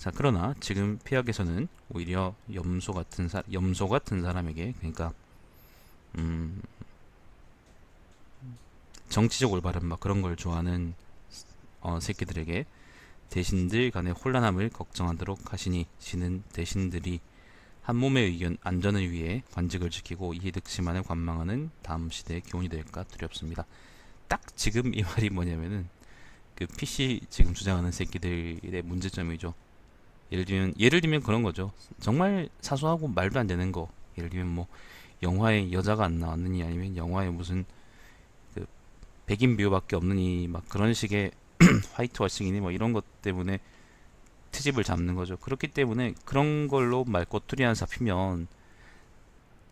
자 그러나 지금 폐학에서는 오히려 염소 같은 사 염소 같은 사람에게 그러니까 음 정치적 올바름 막 그런 걸 좋아하는 어, 새끼들에게 대신들 간의 혼란함을 걱정하도록 하시니 지는 대신들이 한 몸의 의견 안전을 위해 관직을 지키고 이해득심만을 관망하는 다음 시대의 교훈이 될까 두렵습니다. 딱 지금 이 말이 뭐냐면은 그 PC 지금 주장하는 새끼들의 문제점이죠. 예를 들면 예를 들면 그런 거죠. 정말 사소하고 말도 안 되는 거. 예를 들면 뭐 영화에 여자가 안 나왔느니 아니면 영화에 무슨 그 백인 비유밖에 없느니 막 그런 식의 화이트 워싱이니 뭐 이런 것 때문에 트집을 잡는 거죠. 그렇기 때문에 그런 걸로 말꼬투리 하나 잡히면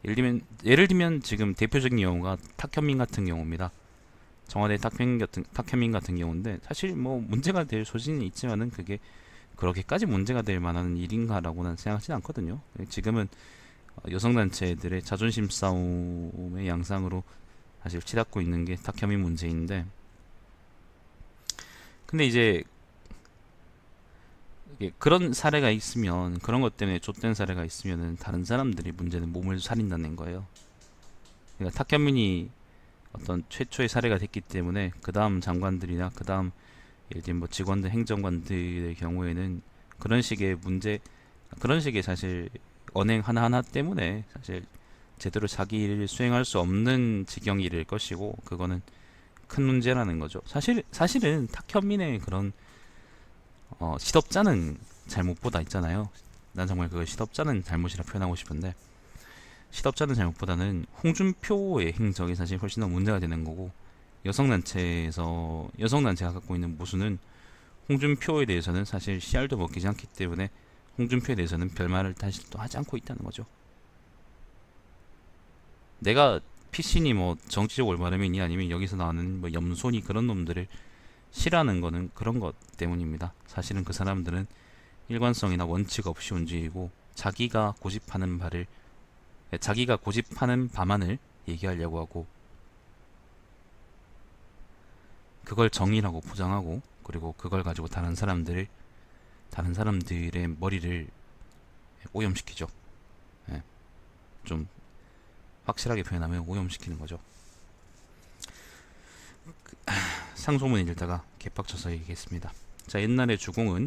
예를 들면 예를 들면 지금 대표적인 경우가 탁현민 같은 경우입니다. 청와대 탁현민 같은 탁현민 같은 경우인데 사실 뭐 문제가 될 소지는 있지만은 그게 그렇게까지 문제가 될 만한 일인가라고는 생각하지 않거든요. 지금은 어, 여성단체들의 자존심 싸움의 양상으로 사실 치닫고 있는 게 탁현민 문제인데 근데 이제 그런 사례가 있으면 그런 것 때문에 좆된 사례가 있으면은 다른 사람들이 문제는 몸을 살린다는 거예요. 그러니까 탁현민이 어떤 최초의 사례가 됐기 때문에 그 다음 장관들이나 그 다음 예를 들면 뭐 직원들 행정관들의 경우에는 그런 식의 문제 그런 식의 사실 언행 하나하나 때문에 사실 제대로 자기 일을 수행할 수 없는 이를 것이고 그거는 큰 문제라는 거죠. 사실 사실은 탁현민의 그런 어, 시덥잖은 잘못보다 있잖아요. 난 정말 그걸 시덥잖은 잘못이라 표현하고 싶은데 시덥잖은 잘못보다는 홍준표의 행적이 사실 훨씬 더 문제가 되는 거고 여성단체에서 여성단체가 갖고 있는 모순은 홍준표에 대해서는 사실 씨알도 먹히지 않기 때문에 홍준표에 대해서는 별말을 다시 또 하지 않고 있다는 거죠. 내가 PC니 뭐 정치적 올바름이니 아니면 여기서 나오는 뭐 염소니 그런 놈들을 싫어하는 거는 그런 것 때문입니다. 사실은 그 사람들은 일관성이나 원칙 없이 움직이고 자기가 고집하는 바를 자기가 고집하는 바만을 얘기하려고 하고 그걸 정의라고 포장하고 그리고 그걸 가지고 다른 사람들을 다른 사람들의 머리를 오염시키죠. 예. 좀 확실하게 표현하면 오염시키는 거죠. 그, 상소문을 읽다가 개빡쳐서 얘기했습니다. 자, 옛날에 주공은